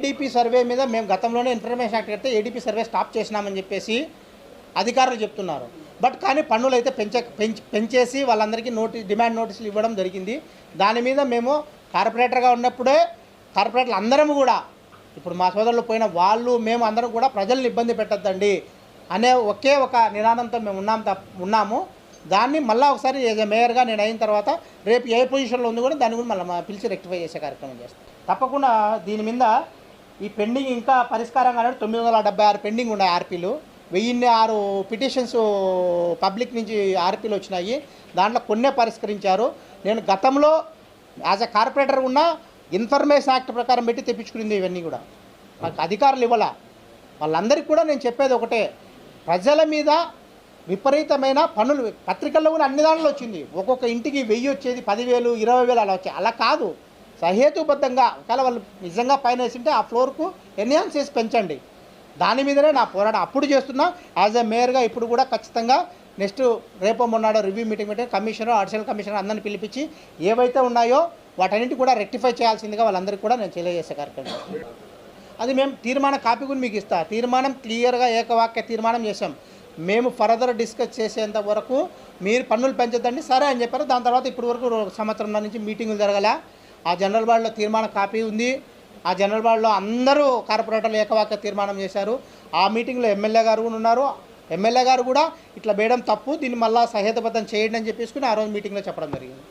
ADP survey మీద మేము గతంలోనే ఇన్ఫర్మేషన్ యాక్ట్ కడితే ఏడీపీ సర్వే స్టాప్ చేసినామని చెప్పేసి అధికారులు చెప్తున్నారు. బట్ కానీ పన్నులు అయితే పెంచే పెంచేసి వాళ్ళందరికీ నోటీస్ డిమాండ్ నోటీసులు ఇవ్వడం జరిగింది. దాని మీద మేము కార్పొరేటర్గా ఉన్నప్పుడే కార్పొరేటర్లు అందరం కూడా ఇప్పుడు మా సోదరులు పోయిన వాళ్ళు మేము అందరం కూడా ప్రజల్ని ఇబ్బంది పెట్టద్దండి అనే ఒకే ఒక నినాదంతో మేము ఉన్నాం ఉన్నాము. దాన్ని మళ్ళీ ఒకసారి యాజ్ మేయర్గా నేను అయిన తర్వాత రేపు ఏ పొజిషన్లో ఉంది కూడా దాన్ని కూడా మళ్ళీ పిలిచి రెక్టిఫై చేసే కార్యక్రమం చేస్తాం. తప్పకుండా దీని మీద ఈ పెండింగ్ ఇంకా పరిష్కారం కానీ తొమ్మిది వందల డెబ్బై ఆరు పెండింగ్ ఉన్నాయి ఆర్పీలు వెయ్యిన్ని ఆరు పిటిషన్స్ పబ్లిక్ నుంచి ఆర్పీలు వచ్చినాయి. దాంట్లో కొన్నే పరిష్కరించారు. నేను గతంలో యాజ్ అ కార్పొరేటర్ ఉన్న ఇన్ఫర్మేషన్ యాక్ట్ ప్రకారం పెట్టి తెప్పించుకునింది ఇవన్నీ కూడా. నాకు అధికారులు ఇవ్వాల. వాళ్ళందరికీ కూడా నేను చెప్పేది ఒకటే. ప్రజల మీద విపరీతమైన పనులు పత్రికల్లో కూడా అన్ని దాంట్లో వచ్చింది. ఒక్కొక్క ఇంటికి వెయ్యి వచ్చేది పదివేలు ఇరవై వేలు అలా వచ్చాయి. అలా కాదు. సహేతుబద్ధంగా ఒకవేళ వాళ్ళు నిజంగా పైన వేసింటే ఆ ఫ్లోర్కు ఎన్హాన్స్ చేసి పెంచండి. దాని మీదనే నా పోరాటం అప్పుడు చేస్తున్నా. యాజ్ ఎ మేయర్గా ఇప్పుడు కూడా ఖచ్చితంగా నెక్స్ట్ రేపు మొన్నాడు రివ్యూ మీటింగ్ పెట్టి కమిషనర్ అడిషనల్ కమిషనర్ అందరిని పిలిపించి ఏవైతే ఉన్నాయో వాటన్నిటి కూడా రెక్టిఫై చేయాల్సిందిగా వాళ్ళందరికీ కూడా నేను తెలియజేసే కార్యక్రమం. అది మేము తీర్మాన కాపీ కూడా మీకు ఇస్తా. తీర్మానం క్లియర్గా ఏకవాక్య తీర్మానం చేసాం మేము ఫర్దర్ డిస్కస్ చేసేంత వరకు మీరు పన్నులు పెంచొద్దండి. సరే అని చెప్పారు. దాని తర్వాత ఇప్పటి వరకు సంవత్సరం నుంచి మీటింగులు జరగలే. ఆ జనరల్ బాడీలో తీర్మాన కాపీ ఉంది. ఆ జనరల్ బాడీలో అందరూ కార్పొరేటర్లు ఏకవాక్య తీర్మానం చేశారు. ఆ మీటింగ్లో ఎమ్మెల్యే గారు కూడా ఉన్నారు. ఎమ్మెల్యే గారు కూడా ఇట్లా వేయడం తప్పు దీన్ని మళ్ళీ సహేతుబద్ధం చేయండి అని చెప్పేసుకుని ఆ రోజు మీటింగ్లో చెప్పడం జరిగింది.